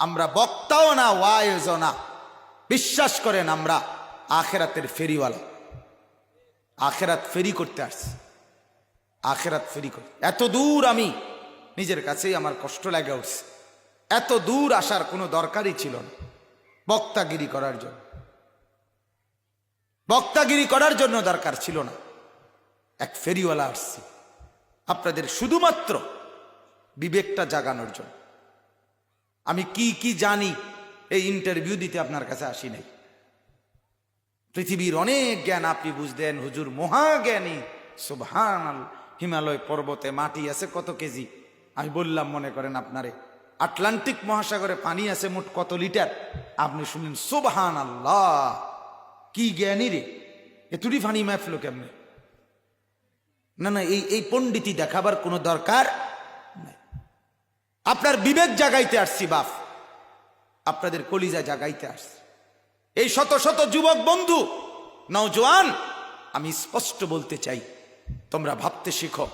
আমরা বক্তাও না, ওয়াইজও না। বিশ্বাস করেন আমরা আখেরাতের ফেরিওয়ালা। আখেরাত ফেরি করতে আসছি। আখেরাত ফেরি করে এত দূর আমি নিজের কাছেই আমার কষ্ট লাগে উঠছে। এত দূর আসার কোনো দরকারই ছিল না বক্তাগিরি করার জন্য। বক্তাগিরি করার জন্য দরকার ছিল না। এক ফেরিওয়ালা আসছি। আপনাদের শুধুমাত্র বিবেকটা জাগানোর জন্য। আমি কি কি জানি, এই ইন্টারভিউ দিতে আপনার কাছে আসি নাই। পৃথিবীর অনেক জ্ঞান আপনি বুঝদেন হুজুর মহাজ্ঞানী সুবহান হিমালয় পর্বতে মাটি আছে কত কেজি? আমি বললাম, মনে করেন আপনারে, আটলান্টিক মহাসাগরে পানি আছে মোট কত লিটার? আপনি শুনলেন সুবহান আল্লাহ কি জ্ঞানী রে এতুটি ফানি মাফলো কেমনে? না না, এই এই পণ্ডিতি দেখাবার কোনো দরকার? আপনার বিবেক জাগাইতে আসছি, বাপ। আপনাদের কলিজা জাগাইতে আসছি। এই শত শত যুবক বন্ধু, নওজোয়ান, আমি স্পষ্ট বলতে চাই, তোমরা ভাবতে শিখো।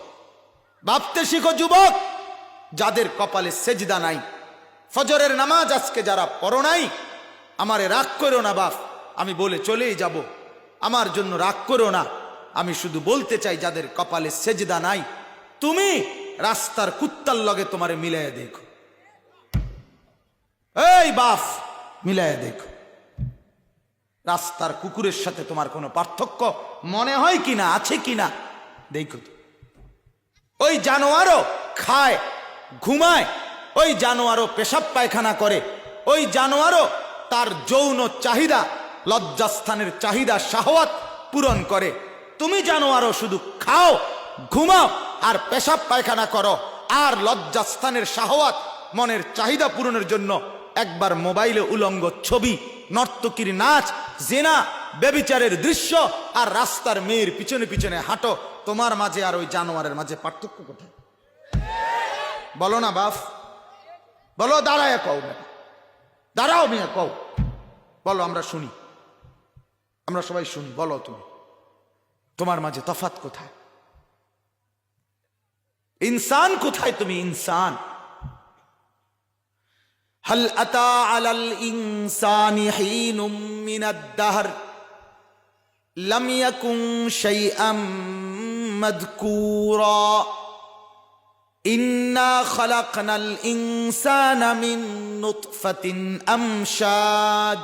ভাবতে শিখো যুবক, যাদের কপালে সেজদা নাই, ফজরের নামাজ আজকে যারা পড়ো নাই, আমারে রাগ করো না, বাপ, আমি বলে চলেই যাব। আমার জন্য রাগ করো না, আমি শুধু বলতে চাই, যাদের কপালে সেজদা নাই, তুমি রাস্তার কুত্তার লগে তোমারে মিলাইয়া দেখো। এই বাপ মিলাইয়া দেখো। রাস্তার কুকুরের সাথে তোমার কোনো পার্থক্য মনে হয় কিনা, আছে কিনা, দেখো ওই জানোয়ারও খায়, ঘুমায়, ওই জানোয়ারও পেশাব পায়খানা করে, ওই জানোয়ারও তার যৌন চাহিদা, লজ্জাস্থানের চাহিদা, শাহওয়াত পূরণ করে। তুমি জানোয়ারও শুধু খাও ঘুমাও আর পেশাব পায়খানা করো। আর লজ্জাস্থানের শাহওয়াত মনের চাহিদা পূরণের জন্য একবার মোবাইলে উলঙ্গ ছবি, নর্তকীর নাচ, জেনা, বেবিচারের দৃশ্য আর রাস্তার মেয়ের পিছনে পিছনে হাঁটো। তোমার মাঝে আর ওই জানোয়ারের মাঝে পার্থক্য কোথায়? বলো না বাফ। বলো দাঁড়ায় কও না। দাঁড়াও মিয়া, কও। বলো, আমরা শুনি। আমরা সবাই শুনি, বলো তুমি। তোমার মাঝে তফাত কোথায়? ইনসান কোথায় তুমি ইনসান هل أتى على الإنسان حين من الدهر لم يكن شيئا مذكورا إنا خلقنا الإنسان من نطفة أمشاج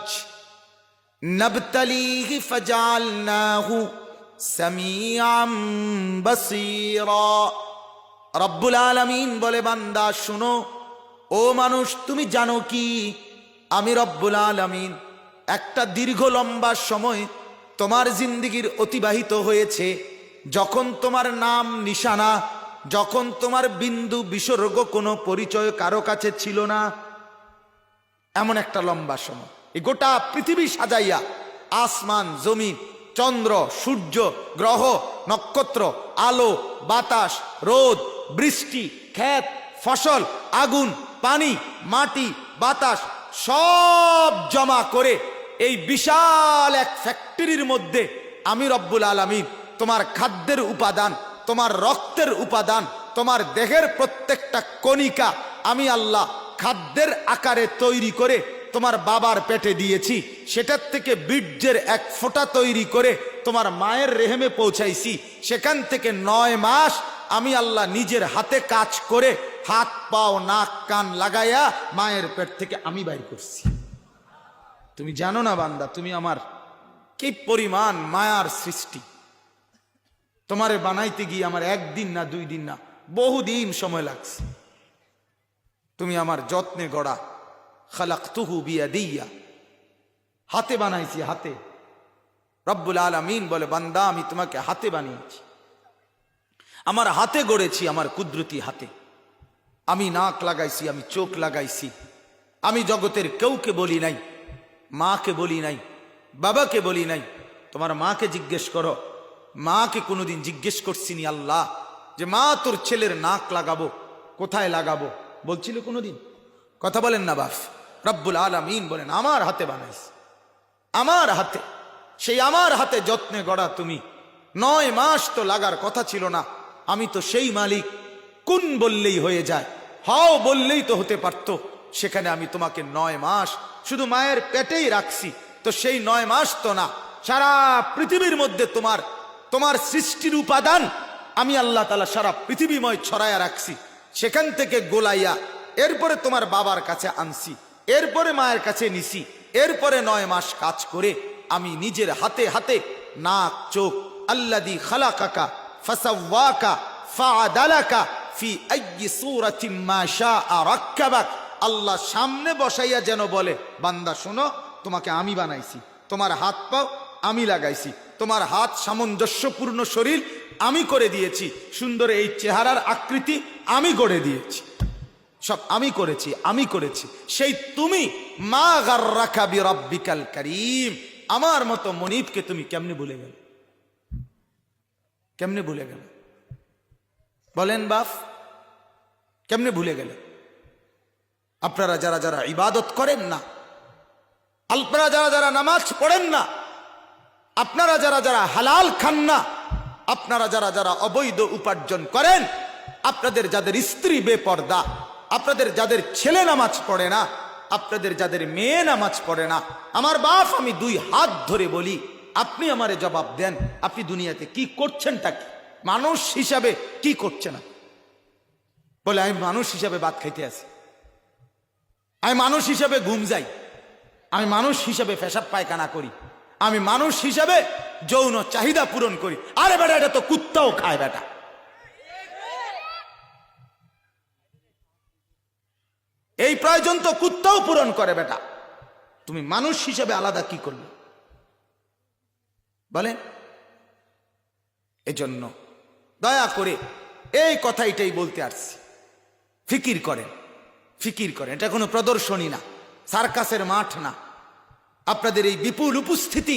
نبتليه فجعلناه سميعا بصيرا রব্বুল আলমিন বলে, বান্দা, শুনো। ও মানুষ, তুমি জানো কি? আমি রব্বুল আলমিন। একটা দীর্ঘ লম্বা সময় তোমার জিন্দিগির অতিবাহিত হয়েছে। যখন তোমার নাম নিশানা, যখন তোমার বিন্দু বিসর্গ কোনো পরিচয় কারও কাছে ছিল না, এমন একটা লম্বা সময়। এই গোটা পৃথিবী সাজাইয়া, আসমান, জমিন, চন্দ্র, সূর্য, গ্রহ, নক্ষত্র, আলো, বাতাস, রোদ বৃষ্টি, ক্ষেত, ফসল, আগুন, পানি, মাটি, বাতাস সব জমা করে এই বিশাল এক ফ্যাক্টরির মধ্যে আমি রব্বুল আলমিন তোমার খাদ্যের উপাদান, তোমার রক্তের উপাদান, তোমার দেহের প্রত্যেকটা কণিকা আমি আল্লাহ খাদ্যের আকারে তৈরি করে তোমার বাবার পেটে দিয়েছি। সেটার থেকে বীর্যের এক ফোঁটা তৈরি করে তোমার মায়ের রেহেমে পৌঁছাইছি। সেখান থেকে নয় মাস আমি আল্লাহ নিজের হাতে কাজ করে হাত, পাও, নাক, কান লাগাইয়া মায়ের পেট থেকে আমি বাইর করছি। তুমি জানো না বান্দা, তুমি আমার কি পরিমাণ মায়ার সৃষ্টি। তোমারে বানাইতে গিয়ে আমার একদিন না দুই দিন না বহুদিন সময় লাগছে। তুমি আমার যত্নে গড়া খালাক তুহু বিয়া দিয়া হাতে বানাইছি হাতে। রব্বুল আলমিন বলে, বান্দা, আমি তোমাকে হাতে বানিয়েছি। আমার হাতে গড়েছি, আমার কুদরতি হাতে। আমি নাক লাগাইছি, আমি চোখ লাগাইছি। আমি জগতের কেউকে বলি নাই, মাকে বলি নাই, বাবাকে বলি নাই। তোমার মাকে জিজ্ঞেস করো, মাকে কোনোদিন জিজ্ঞেস করছিনি আল্লাহ যে, মা, তোর ছেলের নাক লাগাবো, কোথায় লাগাবো? বলছিল কোনোদিন। কথা বলেন না বাস রব্বুল আলমিন বলেন, আমার হাতে বানাইস। আমার হাতে, সেই আমার হাতে যত্নে গড়া তুমি। নয় মাস তো লাগার কথা ছিল না। আমি তো সেই মালিক। কোন বললেই হয়ে যায়। হাও বললেই তো হতে পারত। সেখানে আমি তোমাকে নয় মাস শুধু মায়ের পেটেই রাখছি। তো সেই নয় মাস তো না, সারা পৃথিবীর মধ্যে তোমার তোমার সৃষ্টির উপাদান আমি আল্লাহ তালা সারা পৃথিবীময় ছড়াইয়া রাখছি। সেখান থেকে গোলাইয়া এরপরে তোমার বাবার কাছে আনছি, এরপরে মায়ের কাছে নিছি, এরপরে নয় মাস কাজ করে আমি নিজের হাতে হাতে নাক, চোখ আল্লাদি খালা কাকা ফাসাওয়াকা ফাআদালাকা ফি আইয়ি সূরাতিন মা শাআ রাক্কাবাক আল্লাহ সামনে বসাইয়া যেন বলে, বান্দা শোনো, তোমাকে আমি বানাইছি, তোমার হাত পাও, আমি লাগাইছি, তোমার হাত সামঞ্জস্যপূর্ণ শরীর আমি করে দিয়েছি, সুন্দর এই চেহারার আকৃতি আমি গড়ে দিয়েছি। সব আমি করেছি আমি করেছি, সেই তুমি, মা গার্রাকা বিরাব্বিকাল কারীম, আমার মতো মনিবকে তুমি কেমনে ভুলে গেল? কেমনে ভুলে গেল? বলেন বাপ, কেমনে ভুলে গেলে? আপনারা যারা যারা ইবাদত করেন না, আপনারা যারা যারা নামাজ পড়েন না, আপনারা যারা যারা হালাল খান না, আপনারা যারা যারা অবৈধ উপার্জন করেন, আপনাদের যাদের স্ত্রী বেপর্দা, আপনাদের যাদের ছেলে নামাজ পড়ে না, আপনাদের যাদের মেয়ে নামাজ পড়ে না, আমার বাপ আমি দুই হাত ধরে বলি আপনি আমারে জবাব দেন, আপনি দুনিয়াতে কি করছেন তা কি? মানুষ হিসাবে কি করছে না? বলে, আমি মানুষ হিসাবে ভাত খাইতে আছি। আমি মানুষ হিসাবে ঘুম যাই। আমি মানুষ হিসাবে পেশাব পায়খানা করি। আমি মানুষ হিসাবে যৌন চাহিদা পূরণ করি। আরে বেটা, এটা তো কুত্তাও খায় বেটা। এই প্রয়োজন তো কুত্তাও পূরণ করে বেটা। তুমি মানুষ হিসাবে আলাদা কি করলে? বলেন? এজন্য দয়া করে এই কথা এটাই বলতে আসছি। ফিকির করেন ফিকির করেন। এটা কোনো প্রদর্শনী না, সার্কাসের মাঠ না। আপনাদের এই বিপুল উপস্থিতি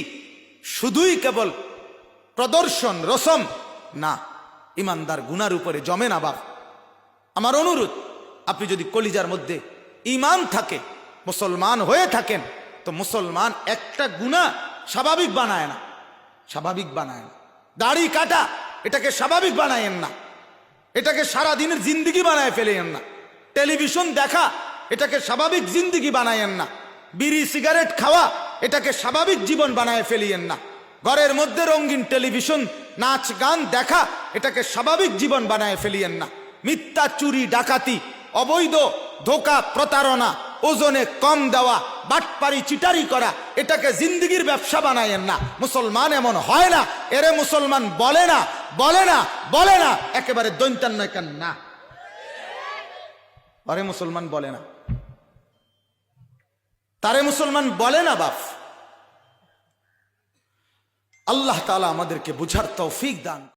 শুধুই কেবল প্রদর্শন, রসম না, ইমানদার গুনার উপরে জমে না বাপ। আমার অনুরোধ, আপনি যদি কলিজার মধ্যে ইমান থাকে, মুসলমান হয়ে থাকেন, তো মুসলমান একটা গুণা স্বাভাবিক বানায় না। স্বাভাবিক বানায় না। দাড়ি কাটা, এটাকে স্বাভাবিক বানায়েন না। এটাকে সারা দিনের জিন্দিগি বানায় ফেলেন না। টেলিভিশন দেখা, এটাকে স্বাভাবিক জিন্দিগি বানায়েন না। বিড়ি, সিগারেট খাওয়া, এটাকে স্বাভাবিক জীবন বানায় ফেলিয়েন না। ঘরের মধ্যে রঙিন টেলিভিশন, নাচ, গান দেখা, এটাকে স্বাভাবিক জীবন বানায় ফেলিয়েন না। মিথ্যা, চুরি, ডাকাতি, অবৈধ, ধোকা, প্রতারণা ওজনে কম দেওয়া, বাটপারি চিটারি করা, এটাকে জিন্দিগির ব্যবসা বানায়েন না। মুসলমান এমন হয় না, এরে মুসলমান বলে না বলে না বলে না, একেবারে দৈন্তান নয় কেন না? আরে মুসলমান বলে না। তারে মুসলমান বলে না বাপ। আল্লাহ তালা আমাদেরকে বুঝার তৌফিক দান